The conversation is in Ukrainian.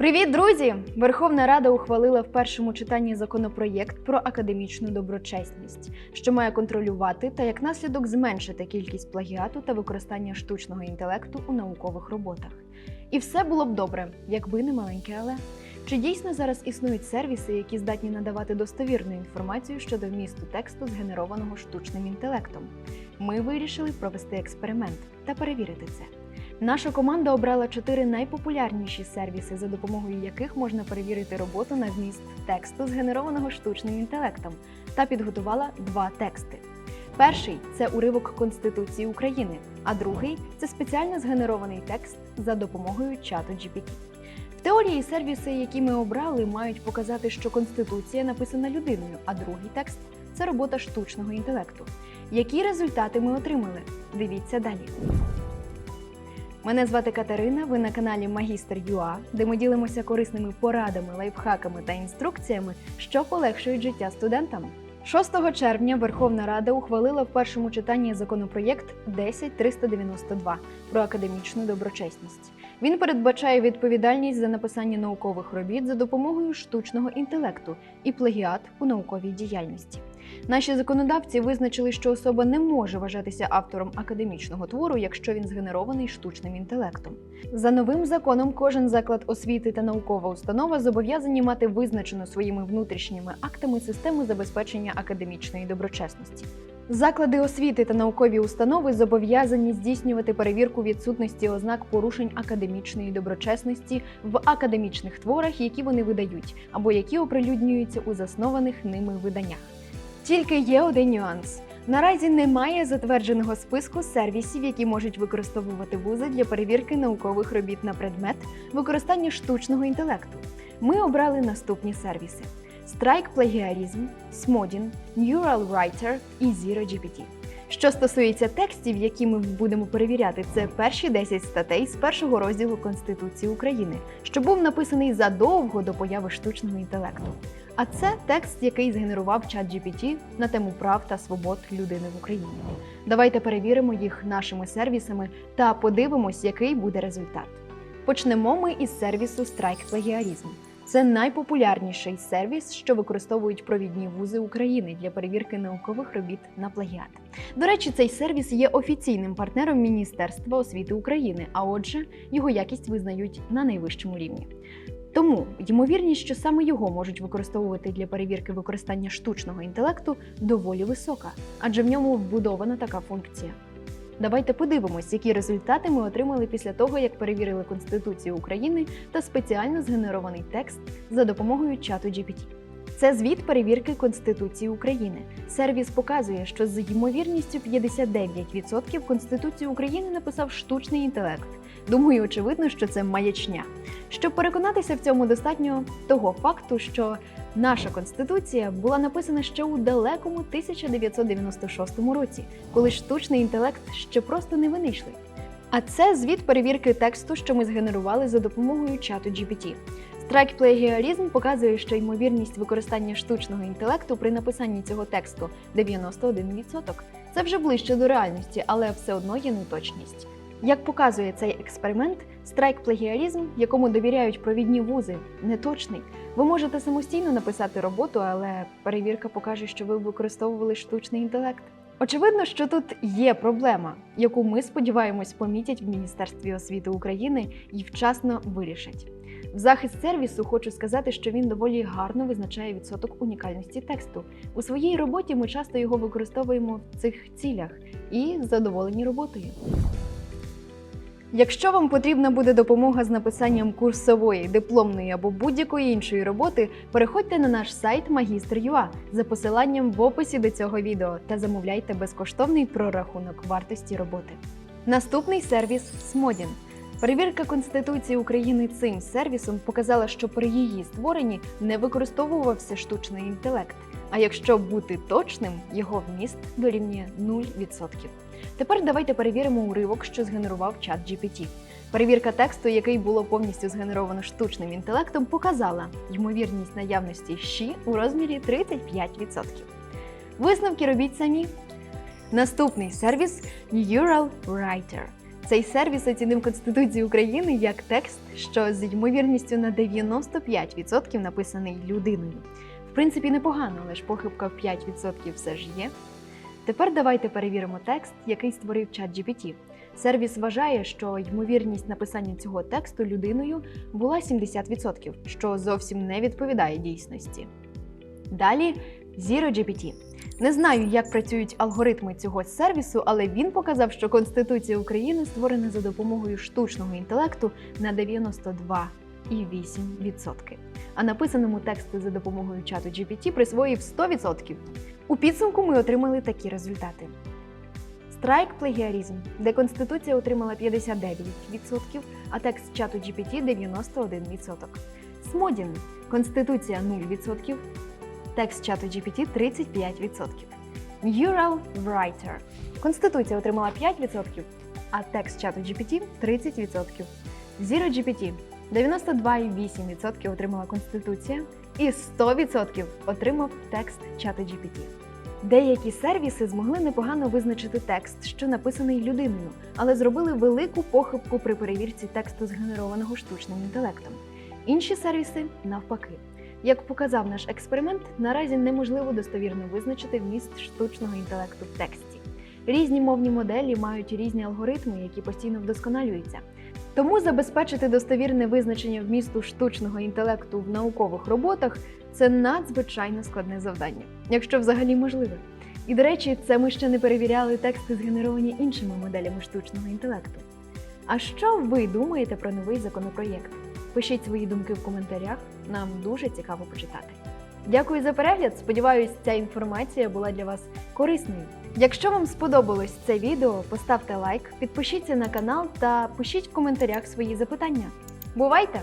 Привіт, друзі! Верховна Рада ухвалила в першому читанні законопроєкт про академічну доброчесність, що має контролювати та як наслідок зменшити кількість плагіату та використання штучного інтелекту у наукових роботах. І все було б добре, якби не маленьке але. Чи дійсно зараз існують сервіси, які здатні надавати достовірну інформацію щодо вмісту тексту, згенерованого штучним інтелектом? Ми вирішили провести експеримент та перевірити це. Наша команда обрала чотири найпопулярніші сервіси, за допомогою яких можна перевірити роботу на вміст тексту, згенерованого штучним інтелектом, та підготувала два тексти. Перший це уривок Конституції України, а другий це спеціально згенерований текст за допомогою чату GPT. В теорії сервіси, які ми обрали, мають показати, що Конституція написана людиною, а другий текст це робота штучного інтелекту. Які результати ми отримали? Дивіться далі. Мене звати Катерина. Ви на каналі Магістр ЮА, де ми ділимося корисними порадами, лайфхаками та інструкціями, що полегшують життя студентам. 6 червня Верховна Рада ухвалила в першому читанні законопроєкт 10392 про академічну доброчесність. Він передбачає відповідальність за написання наукових робіт за допомогою штучного інтелекту і плагіат у науковій діяльності. Наші законодавці визначили, що особа не може вважатися автором академічного твору, якщо він згенерований штучним інтелектом. За новим законом, кожен заклад освіти та наукова установа зобов'язані мати визначену своїми внутрішніми актами систему забезпечення академічної доброчесності. Заклади освіти та наукові установи зобов'язані здійснювати перевірку відсутності ознак порушень академічної доброчесності в академічних творах, які вони видають, або які оприлюднюються у заснованих ними виданнях. Тільки є один нюанс. Наразі немає затвердженого списку сервісів, які можуть використовувати вузи для перевірки наукових робіт на предмет використання штучного інтелекту. Ми обрали наступні сервіси: Strike Plagiarism, Smodin, Neural Writer і ZeroGPT. Що стосується текстів, які ми будемо перевіряти, це перші 10 статей з першого розділу Конституції України, що був написаний задовго до появи штучного інтелекту. А це текст, який згенерував чат GPT на тему прав та свобод людини в Україні. Давайте перевіримо їх нашими сервісами та подивимось, який буде результат. Почнемо ми із сервісу Strike Plagiarism. Це найпопулярніший сервіс, що використовують провідні вузи України для перевірки наукових робіт на плагіат. До речі, цей сервіс є офіційним партнером Міністерства освіти України, а отже, його якість визнають на найвищому рівні. Тому ймовірність, що саме його можуть використовувати для перевірки використання штучного інтелекту, доволі висока, адже в ньому вбудована така функція. Давайте подивимось, які результати ми отримали після того, як перевірили Конституцію України та спеціально згенерований текст за допомогою чату GPT. Це звіт перевірки Конституції України. Сервіс показує, що з ймовірністю 59% Конституцію України написав штучний інтелект. Думаю, очевидно, що це маячня. Щоб переконатися в цьому, достатньо того факту, що наша конституція була написана ще у далекому 1996 році, коли штучний інтелект ще просто не винайшли. А це звіт перевірки тексту, що ми згенерували за допомогою чату GPT. Strike Plagiarism показує, що ймовірність використання штучного інтелекту при написанні цього тексту 91%. Це вже ближче до реальності, але все одно є неточність. Як показує цей експеримент, страйк плагіарізм, якому довіряють провідні вузи, неточний. Ви можете самостійно написати роботу, але перевірка покаже, що ви використовували штучний інтелект. Очевидно, що тут є проблема, яку ми сподіваємось помітять в Міністерстві освіти України і вчасно вирішать. В захист сервісу хочу сказати, що він доволі гарно визначає відсоток унікальності тексту. У своїй роботі ми часто його використовуємо в цих цілях і задоволені роботою. Якщо вам потрібна буде допомога з написанням курсової, дипломної або будь-якої іншої роботи, переходьте на наш сайт Магістр.ua за посиланням в описі до цього відео та замовляйте безкоштовний прорахунок вартості роботи. Наступний сервіс Смодін. Перевірка Конституції України цим сервісом показала, що при її створенні не використовувався штучний інтелект. А якщо бути точним, його вміст дорівнює 0%. Тепер давайте перевіримо уривок, що згенерував чат GPT. Перевірка тексту, який було повністю згенеровано штучним інтелектом, показала ймовірність наявності щі у розмірі 35%. Висновки робіть самі. Наступний сервіс Neural Writer. Цей сервіс оцінив Конституцію України як текст, що з ймовірністю на 95% написаний людиною. В принципі, непогано, але ж похибка в 5% все ж є. Тепер давайте перевіримо текст, який створив ChatGPT. Сервіс вважає, що ймовірність написання цього тексту людиною була 70%, що зовсім не відповідає дійсності. Далі ZeroGPT. Не знаю, як працюють алгоритми цього сервісу, але він показав, що Конституція України створена за допомогою штучного інтелекту на 92,8%. А написаному тексту за допомогою чату GPT присвоїв 100%. У підсумку ми отримали такі результати. Страйк плагіарізм, де Конституція отримала 59%, а текст чату GPT 91%. Смодін Конституція 0%, текст чату GPT 35%. Neural Writer. Конституція отримала 5%, а текст чату GPT 30%. Zero GPT 92,8% отримала Конституція і 100% отримав текст чату GPT. Деякі сервіси змогли непогано визначити текст, що написаний людиною, але зробили велику похибку при перевірці тексту, згенерованого штучним інтелектом. Інші сервіси навпаки. Як показав наш експеримент, наразі неможливо достовірно визначити вміст штучного інтелекту в тексті. Різні мовні моделі мають різні алгоритми, які постійно вдосконалюються. Тому забезпечити достовірне визначення вмісту штучного інтелекту в наукових роботах це надзвичайно складне завдання, якщо взагалі можливе. І до речі, це ми ще не перевіряли тексти, згенеровані іншими моделями штучного інтелекту. А що ви думаєте про новий законопроєкт? Пишіть свої думки в коментарях, нам дуже цікаво почитати. Дякую за перегляд. Сподіваюсь, ця інформація була для вас корисною. Якщо вам сподобалось це відео, поставте лайк, підпишіться на канал та пишіть в коментарях свої запитання. Бувайте!